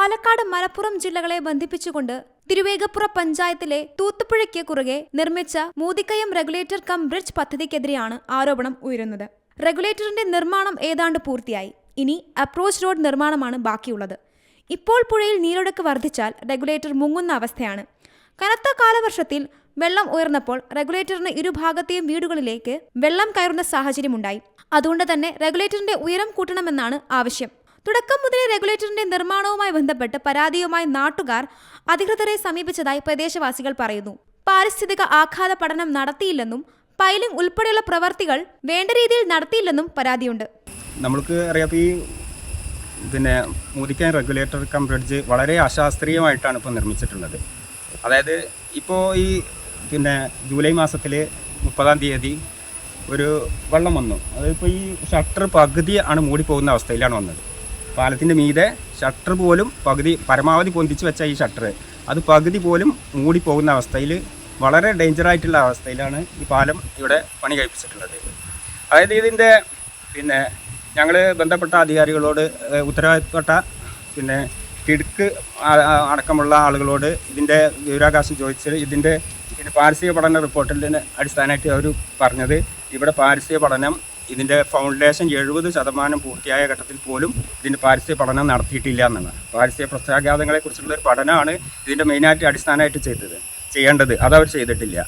പാലക്കാട് മലപ്പുറം ജില്ലകളെ ബന്ധിപ്പിച്ചുകൊണ്ട് തിരുവേഗപ്പുറ പഞ്ചായത്തിലെ തൂത്തുപുഴയ്ക്ക് കുറുകെ നിർമ്മിച്ച മൂതിക്കയം റെഗുലേറ്റർ കം ബ്രിഡ്ജ് പദ്ധതിക്കെതിരെയാണ് ആരോപണം ഉയരുന്നത്. റെഗുലേറ്ററിന്റെ നിർമ്മാണം ഏതാണ്ട് പൂർത്തിയായി. ഇനി അപ്രോച്ച് റോഡ് നിർമ്മാണമാണ് ബാക്കിയുള്ളത്. ഇപ്പോൾ പുഴയിൽ നീരൊഴുക്ക് വർദ്ധിച്ചാൽ റെഗുലേറ്റർ മുങ്ങുന്ന അവസ്ഥയാണ്. കനത്ത കാലവർഷത്തിൽ വെള്ളം ഉയർന്നപ്പോൾ റെഗുലേറ്ററിന് ഇരുഭാഗത്തെയും വീടുകളിലേക്ക് വെള്ളം കയറുന്ന സാഹചര്യമുണ്ടായി. അതുകൊണ്ട് തന്നെ റെഗുലേറ്ററിന്റെ ഉയരം കൂട്ടണമെന്നാണ് ആവശ്യം. തുടക്കം മുതലേ റെഗുലേറ്ററിന്റെ നിർമ്മാണവുമായി ബന്ധപ്പെട്ട് പരാതിയുമായി നാട്ടുകാർ അധികൃതരെ സമീപിച്ചതായി പ്രദേശവാസികൾ പറയുന്നു. പാരിസ്ഥിതിക ആഘാത പഠനം നടത്തിയില്ലെന്നും പൈലിംഗ് ഉൾപ്പെടെയുള്ള പ്രവർത്തികൾ വേണ്ട രീതിയിൽ നടത്തിയില്ലെന്നും പരാതിയുണ്ട്. നമ്മൾക്ക് അറിയാം ഈ പിന്നെ മൂതിക്കാൻ റെഗുലേറ്റർ കം ബ്രിഡ്ജ് വളരെ അശാസ്ത്രീയമായിട്ടാണ് ഇപ്പോൾ നിർമ്മിച്ചിട്ടുള്ളത്. അതായത് ഇപ്പോൾ ഈ പിന്നെ ജൂലൈ മാസത്തിൽ മുപ്പതാം തീയതി ഒരു വെള്ളം വന്നു. അതിപ്പോൾ ഈ ഷട്ടർ പകുതി ആണ് മൂടിപ്പോകുന്ന അവസ്ഥയിലാണ് വന്നത്. പാലത്തിന്റെ മീതെ ഷട്ടർ പോലും പകുതി പരമാവധി പൊന്തിച്ച് വെച്ച ഈ ഷട്ടർ അത് പകുതി പോലും മൂടിപ്പോകുന്ന അവസ്ഥയിൽ വളരെ ഡേഞ്ചറായിട്ടുള്ള അവസ്ഥയിലാണ് ഈ പാലം ഇവിടെ പണി കഴിപ്പിച്ചിട്ടുള്ളത്. അതായത് ഇതിന്റെ പിന്നെ ഞങ്ങൾ ബന്ധപ്പെട്ട അധികാരികളോട് ഉത്തരവാദിത്തപ്പെട്ട പിന്നെ കിടുക്ക് അടക്കമുള്ള ആളുകളോട് ഇതിന്റെ വിവരാകാശം ചോദിച്ച് ഇതിന്റെ പിന്നെ പാരിസ്ഥിതിക പഠന റിപ്പോർട്ടിന്റെ അടിസ്ഥാനമായിട്ട് അവർ പറഞ്ഞത് ഇവിടെ പാരിസ്ഥിതിക പഠനം ഇതിന്റെ ഫൗണ്ടേഷൻ എഴുപത് ശതമാനം പൂർത്തിയായ ഘട്ടത്തിൽ പോലും ഇതിന്റെ പാരിസ്ഥിതിക പഠനം നടത്തിയിട്ടില്ല എന്നാണ്. പാരിസ്ഥിതിക പ്രത്യാഘാതങ്ങളെക്കുറിച്ചുള്ള ഒരു പഠനമാണ് ഇതിന്റെ മെയിനായിട്ട് അടിസ്ഥാനമായിട്ട് ചെയ്തത്. ചെയ്യേണ്ടത് അതവർ ചെയ്തിട്ടില്ല.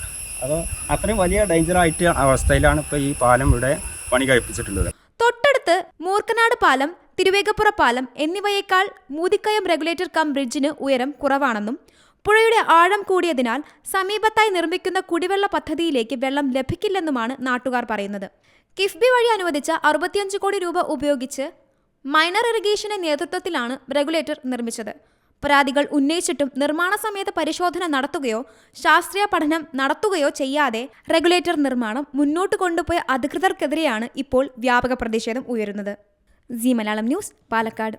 അപ്പോൾ അത്രയും വലിയ ഡേഞ്ചറായിട്ട് അവസ്ഥയിലാണ് ഇപ്പോൾ ഈ പാലം ഇവിടെ പണി കഴിപ്പിച്ചിട്ടുള്ളത്. തൊട്ടടുത്ത് മൂർക്കനാട് പാലം തിരുവേഗപ്പുറ പാലം എന്നിവയേക്കാൾ മൂതിക്കയം റെഗുലേറ്റർ കം ബ്രിഡ്ജിന് ഉയരം കുറവാണെന്നും പുഴയുടെ ആഴം കൂടിയതിനാൽ സമീപത്തായി നിർമ്മിക്കുന്ന കുടിവെള്ള പദ്ധതിയിലേക്ക് വെള്ളം ലഭിക്കില്ലെന്നുമാണ് നാട്ടുകാർ പറയുന്നത്. കിഫ്ബി വഴി അനുവദിച്ച അറുപത്തിയഞ്ച് കോടി രൂപ ഉപയോഗിച്ച് മൈനർ ഇറിഗേഷന്റെ നേതൃത്വത്തിലാണ് റെഗുലേറ്റർ നിർമ്മിച്ചത്. പരാതികൾ ഉന്നയിച്ചിട്ടും നിർമ്മാണ സമയത്ത് പരിശോധന നടത്തുകയോ ശാസ്ത്രീയ പഠനം നടത്തുകയോ ചെയ്യാതെ റെഗുലേറ്റർ നിർമ്മാണം മുന്നോട്ട് കൊണ്ടുപോയ അധികൃതർക്കെതിരെയാണ് ഇപ്പോൾ വ്യാപക പ്രതിഷേധം ഉയരുന്നത്. C Malayalam news Palakkad.